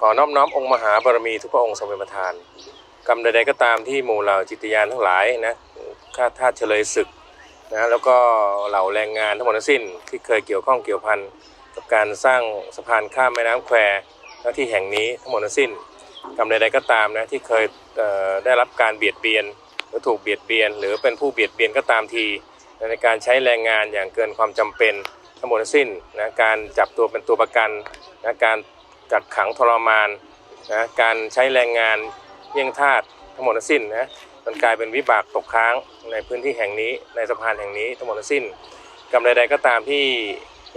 ขอน้อมน้อมองค์มหาบารมีทุกพระองค์ทรงเป็นประธาน กรรมใดๆก็ตามที่หมู่เหล่าจิตยานทั้งหลายนะข้าทาสเฉลยศึกนะแล้วก็เหล่าแรงงานทั้งหมดทั้งสิ้นที่เคยเกี่ยวข้องเกี่ยวพันกับการสร้างสะพานข้ามแม่น้ำแควหน้าที่แห่งนี้ทั้งหมดทั้งสิ้น กรรมใดๆก็ตามนะที่เคยเได้รับการเบียดเบียนหรือถูกเบียดเบียน หรือเป็นผู้เบียดเบียนก็ตามทีในการใช้แรงงานอย่างเกินความจำเป็นทั้งหมดทั้งสิ้นนะการจับตัวเป็นตัวประกันนะการ กักขังทรมานนะการใช้แรงงานเยี่ยงทาสทั้งหมดทั้งสิ้นนะมันกลายเป็นวิบากตกค้างในพื้นที่แห่งนี้ในสะพานแห่งนี้ทั้งหมดทั้งสิ้นกรรมใดๆก็ตามที่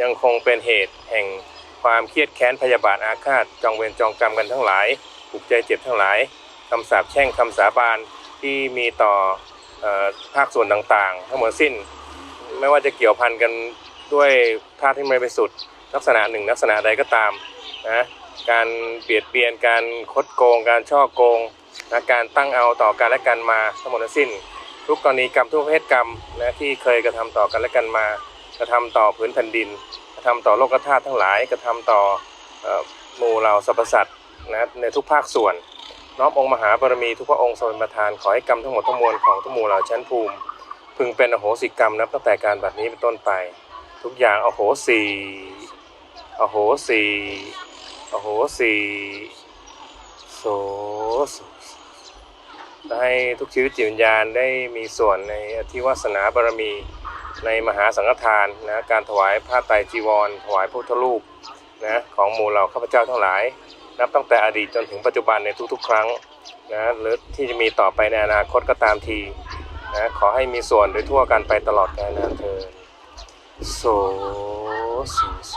ยังคงเป็นเหตุแห่งความเครียดแค้นพยาบาทอาฆาตจองเวรจองกรรมกันทั้งหลายผูกใจเจ็บทั้งหลายคำสาปแช่งคำสาบานที่มีต่ออภาคส่วนต่างๆ ทั้งหมดสิ้น ไม่ว่าจะเกี่ยวพันกันด้วยธาตุที่ไม่บริสุทธิ์ลักษณะหนึ่งลักษณะใดก็ตาม นะการเบียดเบียนการคดโกง การช่อโกงนะการตั้งเอาต่อกันและกันมาทั้งหมดทั้งสิ้น ทุกกรณีกรรมทุกประเภทกรรมนะที่เคยกระทำต่อกันและกันมากระทำต่อพื้นแผ่นดิน กระทำต่อโลกธาตุทั้งหลาย กระทำต่ออหมู่เหล่าสรรพสัตว์นะในทุกภาคส่วนน้อมองค์มหาบารมีทุกพระองค์ทรงเป็นประธานขอให้กรรมทั้งหมดทั้งมวลของทุกหมู่เหล่าชั้นภูมิ พึงเป็นอโหสิกรรมนับตั้งแต่การบัดนี้เป็นต้นไป ทุกอย่างอโหสีอโหสี โอ้โหสีโสโสให้ทุกชีวิตจิตวิญญาณได้มีส่วนในอธิวาสนาบารมีในมหาสังฆทานนะการถวายผ้าไตรจีวร ถวายพุทธรูปนะของหมู่เหล่าข้าพเจ้าทั้งหลาย นับตั้งแต่อดีตจนถึงปัจจุบันในทุกๆ ครั้งนะหรือที่จะมีต่อไปในอนาคตก็ตามทีนะขอให้มีส่วนโดยทั่วกันไปตลอดกาลนานเทินโสสโสโส